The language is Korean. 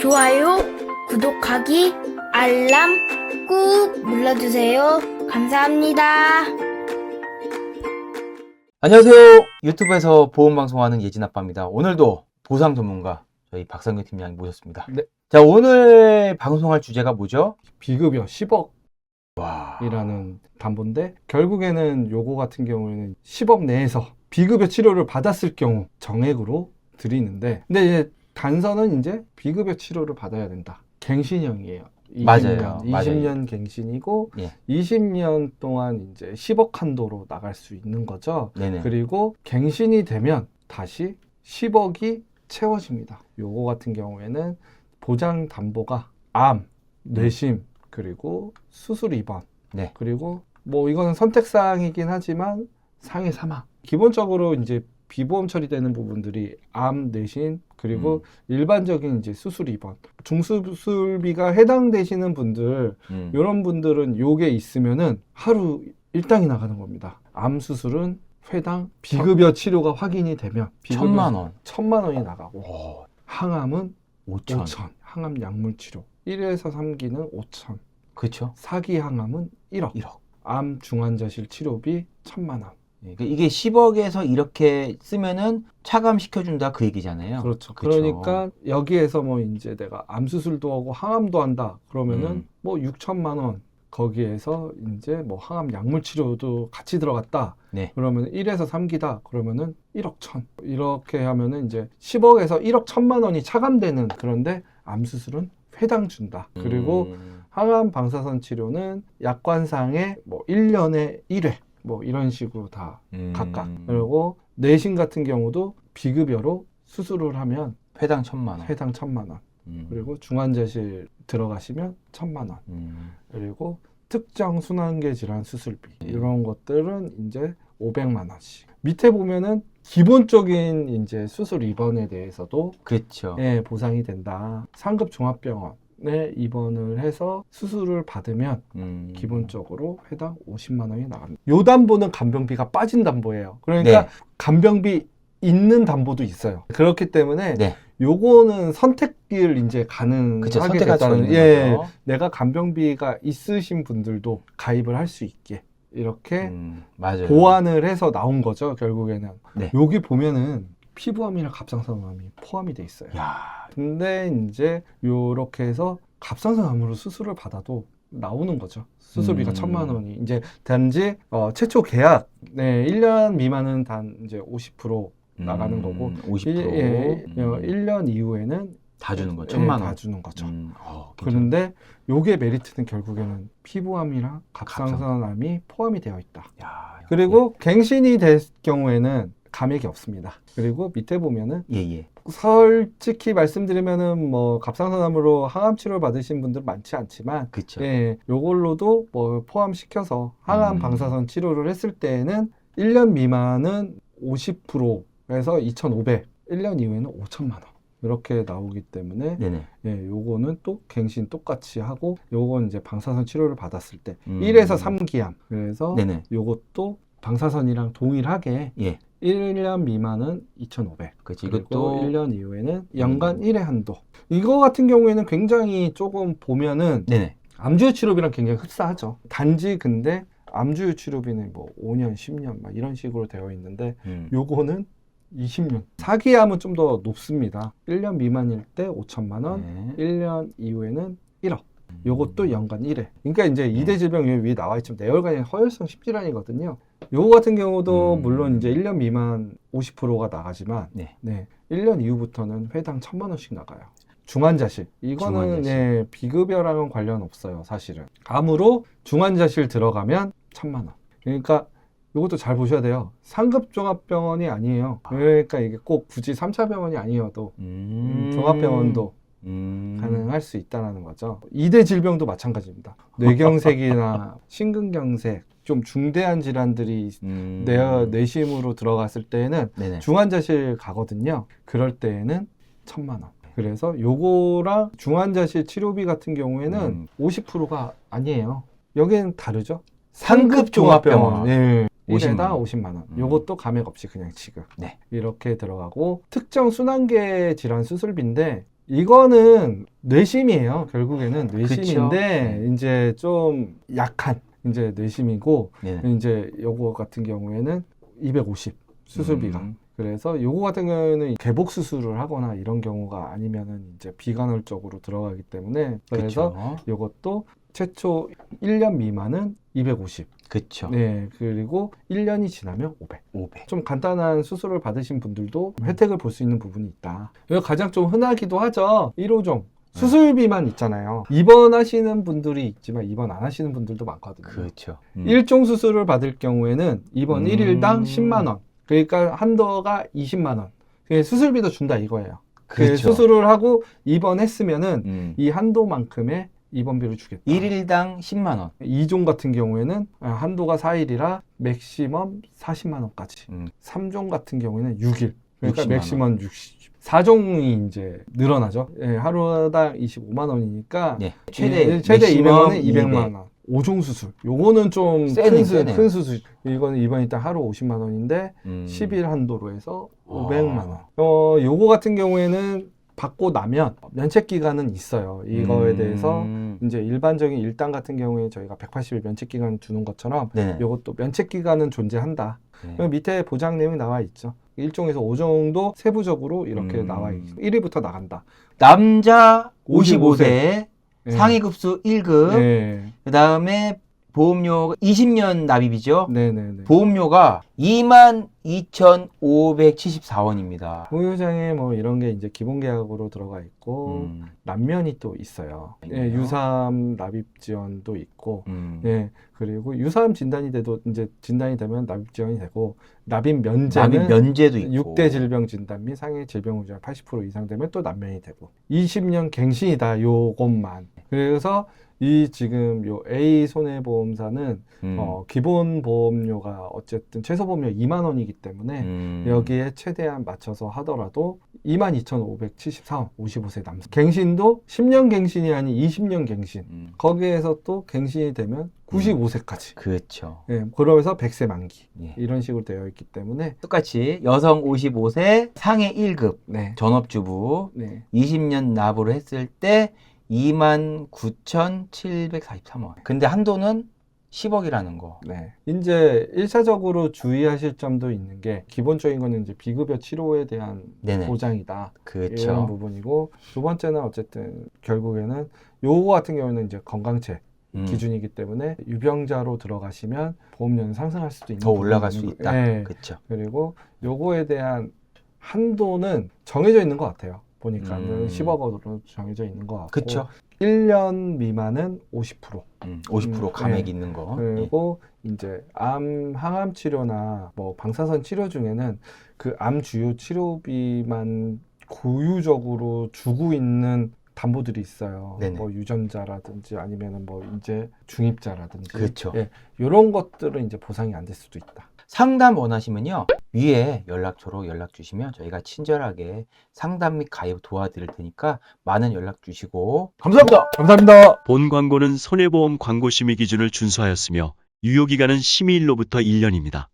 좋아요, 구독하기, 알람 꾹 눌러주세요. 감사합니다. 안녕하세요. 유튜브에서 보험 방송하는 예진 아빠입니다. 오늘도 보상 전문가 저희 박상규 팀장 모셨습니다. 네. 자, 오늘 방송할 주제가 뭐죠? 비급여 10억이라는 와. 담보인데 결국에는 요거 같은 경우에는 10억 내에서 비급여 치료를 받았을 경우 정액으로 드리는데 근데 이제 단서는 이제 비급여 치료를 받아야 된다. 갱신형이에요. 20년, 맞아요. 20년 맞아요. 갱신이고 예. 20년 동안 이제 10억 한도로 나갈 수 있는 거죠. 네네. 그리고 갱신이 되면 다시 10억이 채워집니다. 요거 같은 경우에는 보장 담보가 암, 뇌심, 그리고 수술 입원, 네. 그리고 뭐 이거는 선택 사항이긴 하지만 상해 사망. 기본적으로 이제 비보험 처리되는 부분들이 암, 뇌심, 그리고 음. 일반적인 이제 수술 입원, 중수술비가 해당되시는 분들 음. 이런 분들은 요게 있으면은 하루 일당이 나가는 겁니다. 암 수술은 회당 비급여 치료가 확인이 되면 비급여 천만 원. 천만 원이 나가고 오, 항암은 5천. 5천. 항암 약물 치료 1에서 3기는 5천. 그렇죠. 4기 항암은 1억. 1억. 암 중환자실 치료비 천만 원. 예, 그러니까 이게 10억에서 이렇게 쓰면은 차감시켜준다 그 얘기잖아요. 그렇죠. 그쵸. 그러니까 여기에서 뭐 이제 내가 암 수술도 하고 항암도 한다. 그러면은 음. 뭐 6천만 원 거기에서 이제 뭐 항암 약물 치료도 같이 들어갔다. 네. 그러면 1에서 3기다. 그러면은 1억 천. 이렇게 하면은 이제 10억에서 1억 천만 원이 차감되는 그런데 암 수술은 회당 준다. 그리고 음. 항암 방사선 치료는 약관상에 뭐 1년에 1회 뭐 이런 식으로 다 음. 각각. 그리고 내신 같은 경우도 비급여로 수술을 하면 회당 천만 원. 회당 천만 원. 음. 그리고 중환자실 들어가시면 천만 원. 음. 그리고 특정 순환계 질환 수술비 음. 이런 것들은 이제 500만 원씩. 밑에 보면은 기본적인 이제 수술 입원에 대해서도 그렇죠. 예, 보상이 된다. 상급 종합병원에 입원을 해서 수술을 받으면 음. 기본적으로 회당 50만 원이 나갑니다. 요 담보는 간병비가 빠진 담보예요. 그러니까 네. 간병비 있는 담보도 있어요. 그렇기 때문에 네. 요거는 선택을 이제. 가능하게 선택할 수가 됐다는 예, 거죠. 내가 간병비가 있으신 분들도 가입을 할 수 있게 이렇게 음. 보완을 해서 나온 거죠. 결국에는 네. 여기 보면은 피부암이랑 갑상선암이 포함이 돼 있어요. 야, 근데 이제 요렇게 해서 갑상선암으로 수술을 받아도 나오는 거죠. 수술비가 음. 천만 원이 이제 단지 어, 최초 계약 네 1년 미만은 단 이제 50% 나가는 거고, 50%. 일, 예, 음. 어, 1년 이후에는 다 주는 거, 예, 천만 원. 다 주는 거죠. 음, 어. 그런데 요게 메리트는 결국에는 피부암이랑 갑상선암이 포함이 되어 있다. 야, 그리고 갱신이 될 경우에는 감액이 없습니다. 그리고 밑에 보면은 예, 예. 솔직히 말씀드리면은 뭐 갑상선암으로 항암 치료를 받으신 분들 많지 않지만 그렇죠. 예, 요걸로도 뭐 포함시켜서 항암 음. 방사선 치료를 했을 때에는 1년 미만은 50%에서 2,500, 1년 이후에는 5천만 원. 이렇게 나오기 때문에 네네. 예, 요거는 또 갱신 똑같이 하고 요건 이제 방사선 치료를 받았을 때 음. 1에서 3기암. 그래서 네네. 요것도 방사선이랑 동일하게 예. 1년 미만은 2,500. 그렇지. 그리고 이것도 1년 이후에는 연간 음. 1회 한도. 이거 같은 경우에는 굉장히 조금 보면은 네네. 암주유 치료비랑 굉장히 흡사하죠. 단지 근데 암주유 치료비는 뭐 5년, 10년 막 이런 식으로 되어 있는데 음. 요거는 20년. 사기암은 좀 더 높습니다. 1년 미만일 때 5천만 원, 네. 1년 이후에는 1억. 음. 요것도 연간 1회. 그러니까 이제 네. 이대 질병 여기 위에 나와 있지만 내열관의 허혈성 십질환이거든요. 요거 같은 경우도 음. 물론 이제 1년 미만 50%가 나가지만 네. 네. 1년 이후부터는 회당 천만 원씩 나가요. 중환자실. 이거는 중환자실. 예, 비급여랑은 관련 없어요, 사실은. 암으로 중환자실 들어가면 천만 원. 그러니까 이것도 잘 보셔야 돼요. 상급 종합병원이 아니에요. 그러니까 이게 꼭 굳이 3차 병원이 아니어도 음. 종합병원도 음. 가능할 수 있다는 거죠. 이대 질병도 마찬가지입니다. 뇌경색이나 심근경색, 좀 중대한 질환들이 음. 내, 내심으로 들어갔을 때에는 네네. 중환자실 가거든요. 그럴 때에는 천만 원. 그래서 요거랑 중환자실 치료비 같은 경우에는 음. 50%가 아니에요. 여기는 다르죠. 상급 종합병원. 네. 50만 1회당 원. 50만 원. 음. 요것도 감액 없이 그냥 지급. 네. 이렇게 들어가고 특정 순환계 질환 수술비인데 이거는 뇌심이에요. 결국에는 뇌심인데 그쵸. 이제 좀 약한 이제 뇌심이고 네. 이제 요거 같은 경우에는 250 수술비가. 음. 그래서 요거 같은 경우에는 개복 수술을 하거나 이런 경우가 아니면은 이제 비간헐적으로 들어가기 때문에 그래서 그쵸. 요것도 최초 1년 미만은 250. 그쵸. 네. 그리고 1년이 지나면 500. 500. 좀 간단한 수술을 받으신 분들도 혜택을 볼 수 있는 부분이 있다. 가장 좀 흔하기도 하죠. 1호종. 수술비만 있잖아요. 입원하시는 분들이 있지만 입원 안 하시는 분들도 많거든요. 그렇죠. 음. 일 1종 수술을 받을 경우에는 입원 음. 1일당 10만 원. 그러니까 한도가 20만 원. 그게 수술비도 준다 이거예요. 그 그렇죠. 수술을 하고 입원했으면은 음. 이 한도만큼의 입원비를 주겠다. 1일당 10만 원. 2종 같은 경우에는 아, 한도가 4일이라 맥시멈 40만 원까지. 음. 3종 같은 경우에는 6일. 그러니까 60만 맥시멈 60. 4종이 이제 늘어나죠. 예, 하루당 25만 원이니까 네. 최대 예, 최대 맥시멈 200원에 200만 원. 5종 수술. 요거는 좀 세네, 큰 수, 세네요. 큰 수술. 이거는 이번 일단 하루 50만 원인데 음. 10일 한도로 해서 아. 500만 원. 어, 요거 같은 경우에는 받고 나면 면책 기간은 있어요. 이거에 음. 대해서 이제 일반적인 일당 같은 경우에 저희가 180일 면책 기간을 두는 것처럼 네. 요것도 면책 기간은 존재한다. 네. 밑에 보장 내용이 나와 있죠. 1종에서 5종도 세부적으로 이렇게 음. 나와 있어. 1위부터 나간다. 남자 55세, 55세. 예. 상위급수 1급, 네. 그 다음에 보험료 20년 납입이죠. 네네네. 보험료가 22,574원입니다. 보유장애 뭐 이런 게 이제 기본 계약으로 들어가 있고 음. 난면이 또 있어요. 예, 있네요. 유사암 납입 지원도 있고, 음. 예, 그리고 유사암 진단이 돼도 이제 진단이 되면 납입 지원이 되고 납입 면제는 납입 면제도 있고. 6대 질병 진단 및 상해 질병 우자 80% 이상 되면 또 난면이 되고 20년 갱신이다 요것만 그래서 이 지금 요 A 손해보험사는 음. 어, 기본 보험료가 어쨌든 최소 보험료 2만 원이기 때문에 음. 여기에 최대한 맞춰서 하더라도 22,574원 55세 남성 갱신도 10년 갱신이 아닌 20년 갱신 음. 거기에서 또 갱신이 되면 95세까지 그렇죠. 예, 그러면서 100세 만기 예. 이런 식으로 되어 있기 때문에 똑같이 여성 55세 상해 1급 네, 전업주부 네, 20년 납으로 했을 때 29,743원. 근데 한도는 10억이라는 거. 네. 이제 1차적으로 주의하실 점도 있는 게 기본적인 거는 이제 비급여 치료에 대한 네네. 보장이다. 이런 그렇죠. 부분이고 두 번째는 어쨌든 결국에는 요거 같은 경우는 이제 건강체 음. 기준이기 때문에 유병자로 들어가시면 보험료는 상승할 수도 있는 더 올라갈 수 부분이고, 있다. 네. 그렇죠. 그리고 요거에 대한 한도는 정해져 있는 것 같아요. 보니까는 음. 10억 원으로 정해져 있는 것 같고 그렇죠. 1년 미만은 50%. 음, 50% 음, 감액 네. 있는 거. 그리고 이제 암 항암 치료나 뭐 방사선 치료 중에는 그 암 주요 치료비만 고유적으로 주고 있는 담보들이 있어요. 네네. 뭐 유전자라든지 아니면은 뭐 이제 중입자라든지 그렇죠. 예, 이런 것들은 이제 보상이 안 될 수도 있다. 상담 원하시면요. 위에 연락처로 연락 주시면 저희가 친절하게 상담 및 가입 도와드릴 테니까 많은 연락 주시고 감사합니다. 감사합니다. 본 광고는 손해보험 광고 심의 기준을 준수하였으며 유효 기간은 심의일로부터 1년입니다.